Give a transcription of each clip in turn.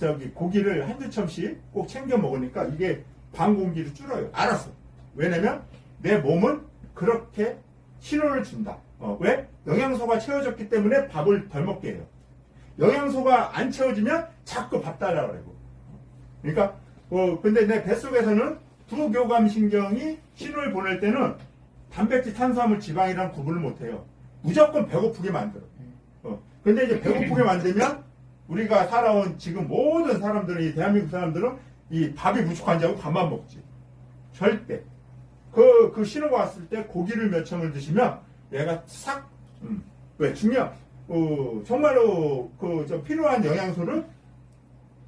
저기 고기를 한두 첨씩 꼭 챙겨 먹으니까 이게 반 공기로 줄어요. 알았어. 왜냐면 내 몸은 그렇게 신호를 준다. 어, 왜? 영양소가 채워졌기 때문에 밥을 덜 먹게 해요. 영양소가 안 채워지면 자꾸 밥 달라 그러고. 그러니까 어 근데 내 뱃속에서는 부교감 신경이 신호를 보낼 때는 단백질, 탄수화물, 지방이랑 구분을 못 해요. 무조건 배고프게 만들어. 어. 근데 이제 배고프게 만들면 우리가 살아온 지금 모든 사람들은 이 대한민국 사람들은 이 밥이 부족한지 하고 밥만 먹지. 절대. 그, 그 신호가 왔을 때 고기를 몇 점을 드시면 얘가 싹, 음, 왜? 중요, 어, 정말로 그, 저 필요한 영양소를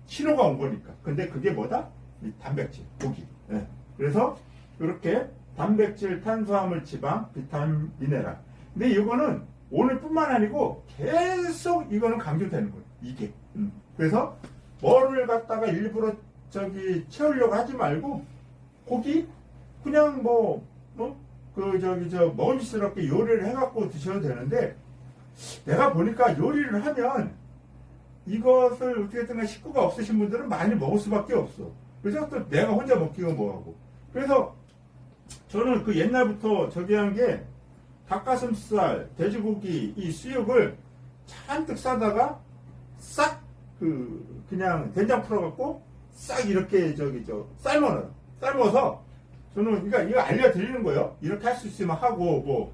신호가 온 거니까. 근데 그게 뭐다? 이 단백질, 고기. 예. 그래서 이렇게 단백질, 탄수화물, 지방, 비타민, 미네랄. 근데 이거는 오늘뿐만 아니고 계속 이거는 강조되는 거예요. 이게. 음. 그래서 뭐를 갖다가 일부러 저기 채우려고 하지 말고 고기 그냥 뭐, 뭐, 그, 저기, 저, 먹음직스럽게 요리를 해갖고 드셔도 되는데, 내가 보니까 요리를 하면 이것을 어떻게든 식구가 없으신 분들은 많이 먹을 수밖에 없어. 그래서 또 내가 혼자 먹기가 뭐하고. 그래서 저는 그 옛날부터 저기 한 게 닭가슴살, 돼지고기, 이 수육을 잔뜩 싸다가 싹 그, 그냥 된장 풀어갖고 싹 이렇게 저기 저 삶아놔요. 삶아서 저는 그러니까 이거 알려드리는 거예요. 이렇게 할 수 있으면 하고 뭐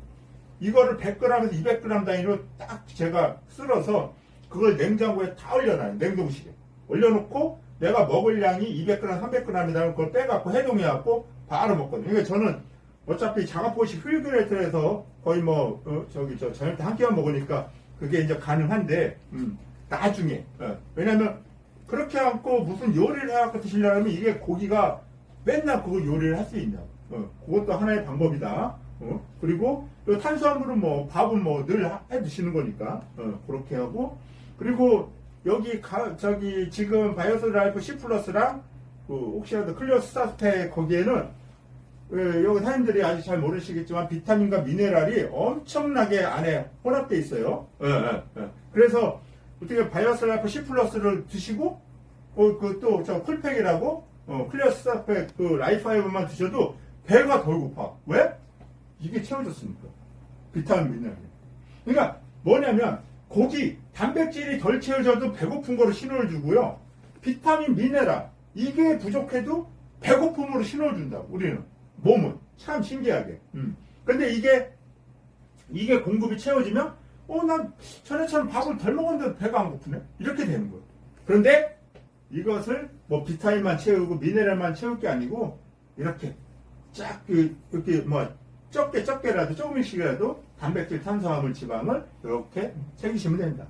이거를 100g에서 200g 단위로 딱 제가 쓸어서 그걸 냉장고에 다 올려놔요. 냉동실에. 올려놓고 내가 먹을 양이 200g, 300g이라는 걸 빼갖고 해동해갖고 바로 먹거든요. 그러니까 저는 어차피 자가포식 휠그레이터에서 거의 뭐 어, 저기 저 저녁 때 한 끼만 먹으니까 그게 이제 가능한데 음, 나중에. 어, 왜냐면 그렇게 않고 무슨 요리를 해갖고 드시려면 이게 고기가 맨날 그거 요리를 할 수 있냐. 어, 그것도 하나의 방법이다. 어, 그리고 또 탄수화물은 뭐 밥은 뭐 늘 해 드시는 거니까. 어, 그렇게 하고. 그리고 여기 가, 저기 지금 바이오스 라이프 C 플러스랑 그 혹시라도 클리어 스타스테 거기에는 예, 여기 사람들이 아직 잘 모르시겠지만 비타민과 미네랄이 엄청나게 안에 혼합돼 있어요. 예, 예, 예. 그래서 어떻게 바이오스 라이프 C 플러스를 드시고 어, 그또저 쿨팩이라고 어, 클리어 스타팩 그 라이파이브만 드셔도 배가 덜 고파. 왜? 이게 채워졌으니까. 비타민 미네랄이. 그러니까 뭐냐면 고기 단백질이 덜 채워져도 배고픈 거로 신호를 주고요. 비타민 미네랄 이게 부족해도 배고픔으로 신호를 준다고 우리는 몸은 참 신기하게. 음. 근데 이게 이게 공급이 채워지면 어난 전에처럼 밥을 덜 먹었는데 배가 안 고프네 이렇게 되는 거예요. 그런데 이것을 뭐 비타민만 채우고 미네랄만 채울 게 아니고 이렇게 쫙 그, 이렇게 뭐 적게 적게라도 조금씩이라도 단백질, 탄수화물, 지방을 이렇게 챙기시면 됩니다.